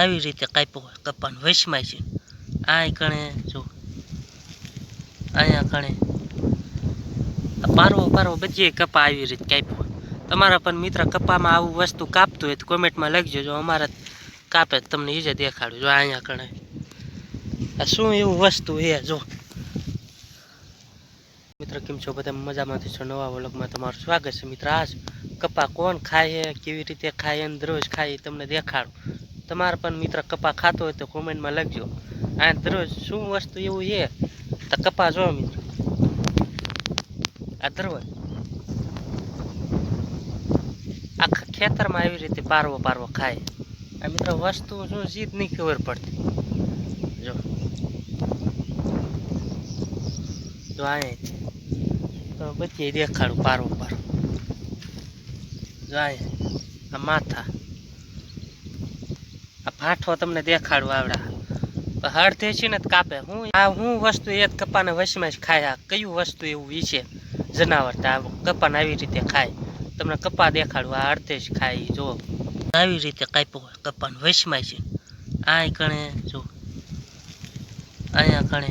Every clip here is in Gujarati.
આવી રીતે કાપ્યો હોય કપાન વૈશમાય છે. આ કણે, જો. અહીંયા કણે. પારવો પારવો બધી કપા આવી રીતે કાપ્યો તમારા પણ મિત્ર કપામાં આવું વસ્તુ કાપતું હોય તો કોમેન્ટમાં લખજો. જો અમારા કાપે તમને તમને જ દેખાડું. જો અહીંયા કણે. આ શું એવું વસ્તુ એ જો. મિત્ર કેમ છો? બધા મજામાંથી છો? નવા વ્લોગમાં તમારું સ્વાગત છે. મિત્ર આ કપા કોણ ખાય કેવી રીતે ખાય અને દરરોજ ખાય એ તમને દેખાડું. તમારે પણ મિત્ર કપા ખાતો હોય તો કોમેન્ટમાં લખજો. આ દરરોજ શું વસ્તુ એવું છે? તો કપા જો મિત્ર. આ દરરોજ. આખા ખેતરમાં આવી રીતે પારવો પારવો ખાય. આ મિત્ર વસ્તુ શું જીત નહીં ખબર પડતી. જો. જો આ તો બધી દેખાડું પારવો પારવો. જો આ માથા. આ ભાઠો તમને દેખાડું આવડા. હળથે છે ને કાપે. હું આ હું વસ્તુ એ જ કપાને વશમાં જ ખાય. આ કયું વસ્તુ એવું છે? જનાવર તો કપાને આવી રીતે ખાય. તમને કપા દેખાડું આ અડધે જ ખાય જો. આવી રીતે કાપ્યો કપાને વશમાં છે. આ કણે જો. અહીંયા કણે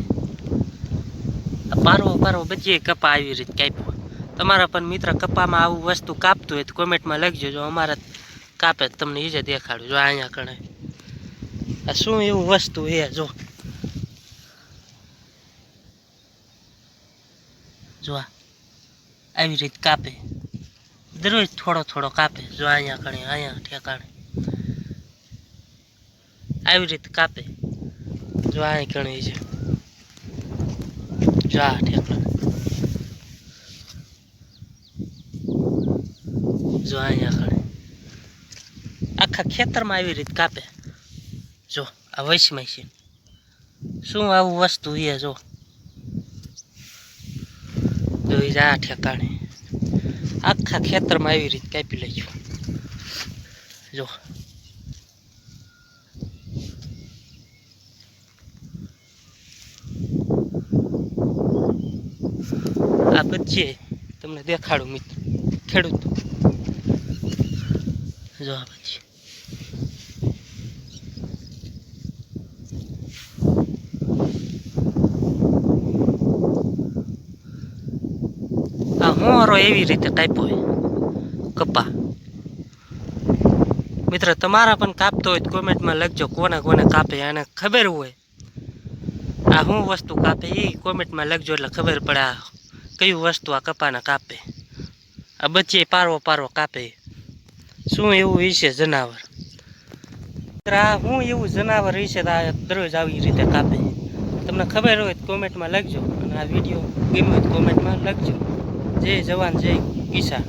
પારવો પારવો બધી કપા આવી રીતે કાપ્યો તમારા પણ મિત્ર કપામાં આવું વસ્તુ કાપતું હોય તો કોમેન્ટમાં લખજો. જો અમારા કાપે તમને તમને ઈજે દેખાડું. જો અહીંયા કણે આ શું એવું વસ્તુ છે, જો. જો આ, આવી રીતે કાપે. દરરોજ થોડો થોડો કાપે, જો અહીંયા કણે અહીંયા ઠેકાણે. આવી રીતે કાપે. જો અહીં કણે છે. જો આ ઠેકાણે. જો અહીંયા કણે આખા ખેતરમાં આવી રીતે કાપે. જો, આ વૈશમાં છે. શું આવું વસ્તુ એ જો? જોઈ જા ઠેકાણે. આખા ખેતરમાં આવી રીતે કાપી લેજો જો. આ બચ્ચે તમને દેખાડું મિત્ર. ખેડૂત. જો આ બધી આ એવી રીતે કાપ્યો હોય. કપા. મિત્ર, તમારા પણ કાપતો હોય તો કોમેન્ટમાં લખજો કોને કોને કાપે અને ખબર હોય. આ શું વસ્તુ કાપે એ કોમેન્ટમાં લખજો એટલે ખબર પડે આ કયું વસ્તુ આ કપાને કાપે. આ બચ્ચે પારવો પારવો કાપે. શું એવું વિશે જનાવર? આ હું એવું જનાવર વિશે દરરોજ આવી રીતે કાપે. તમને ખબર હોય તો કોમેન્ટમાં લખજો અને આ વીડિયો ગમ્યો હોય તો કોમેન્ટમાં લખજો. જય જવાન જય કિસાન.